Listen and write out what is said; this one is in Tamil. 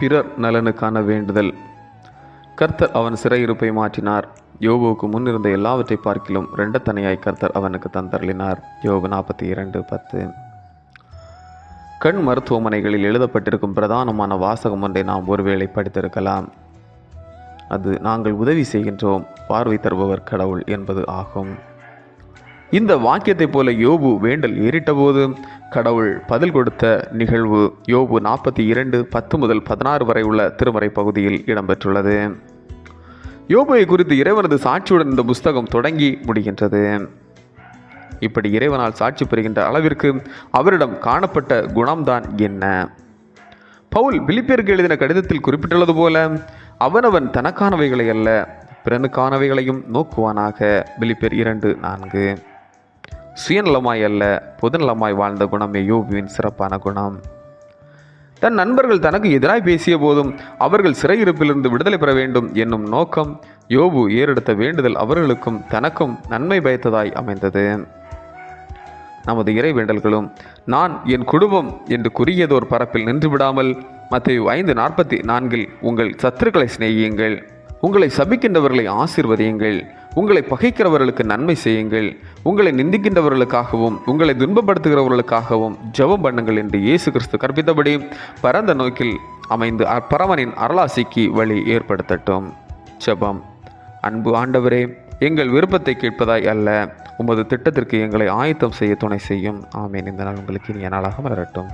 பிறர் நலனுக்கான வேண்டுதல். கர்த்தர் அவன் சிறையிருப்பை மாற்றினார். யோபுவுக்கு முன்னிருந்த எல்லாவற்றை பார்க்கிலும் ரெண்டத்தனையாய் கர்த்தர் அவனுக்கு தந்தருளினார். யோபு நாற்பத்தி இரண்டு பத்து. கண் மருத்துவமனைகளில் எழுதப்பட்டிருக்கும் பிரதானமான வாசகம் ஒன்றை நாம் ஒருவேளை படித்திருக்கலாம். அது நாங்கள் உதவி செய்கின்றோம். பார்வை தருபவர் கடவுள் என்பது ஆகும். இந்த வாக்கியத்தைப் போல யோபு வேண்டல் ஏறிட்டபோது கடவுள் பதில் கொடுத்த நிகழ்வு யோபு நாற்பத்தி இரண்டு பத்து முதல் பதினாறு வரை உள்ள திருமறை பகுதியில் இடம்பெற்றுள்ளது. யோபுவை குறித்து இறைவனது சாட்சியுடன் இந்த புஸ்தகம் தொடங்கி முடிகின்றது. இப்படி இறைவனால் சாட்சி பெறுகின்ற அளவிற்கு அவரிடம் காணப்பட்ட குணம்தான் என்ன? பவுல் பிலிப்பியருக்கு எழுதின கடிதத்தில் குறிப்பிட்டுள்ளது போல அவனவன் தனக்கானவைகளை அல்ல பிறனுக்கானவைகளையும் நோக்குவானாக. பிலிப்பியர் இரண்டு நான்கு. சுயநலமாய் அல்ல பொதுநலமாய் வாழ்ந்த குணமே யோபுவின் சிறப்பான குணம். தன் நண்பர்கள் தனக்கு எதிராய் பேசிய போதும் அவர்கள் சிறையிருப்பிலிருந்து விடுதலை பெற வேண்டும் என்னும் நோக்கம் யோபு ஏறெடுத்த வேண்டுதல் அவர்களுக்கும் தனக்கும் நன்மை பயத்ததாய் அமைந்தது. நமது இறை வேண்டல்களும் நான் என் குடும்பம் என்று குறுகியதோர் பரப்பில் நின்று விடாமல் மத்திய ஐந்து நாற்பத்தி நான்கில் உங்கள் சத்துருக்களை சிநேகியுங்கள். உங்களை சபிக்கின்றவர்களை ஆசிர்வதியுங்கள். உங்களை பகைக்கிறவர்களுக்கு நன்மை செய்யுங்கள். உங்களை நிந்திக்கின்றவர்களுக்காகவும் உங்களை துன்பப்படுத்துகிறவர்களுக்காகவும் ஜெபம் பண்ணுங்கள் என்று இயேசு கிறிஸ்து கற்பித்தபடி பரந்த நோக்கில் அமைந்து பரவனின் அருளாசிக்கு வழி ஏற்படுத்தட்டும். ஜெபம். அன்பு ஆண்டவரே எங்கள் விருப்பத்தை கேட்பதாய் அல்ல உமது திட்டத்திற்கு எங்களை ஆயத்தம் செய்ய துணை செய்யும். ஆமேன். இந்த நாள் உங்களுக்கு இனிய நாளாக மலரட்டும்.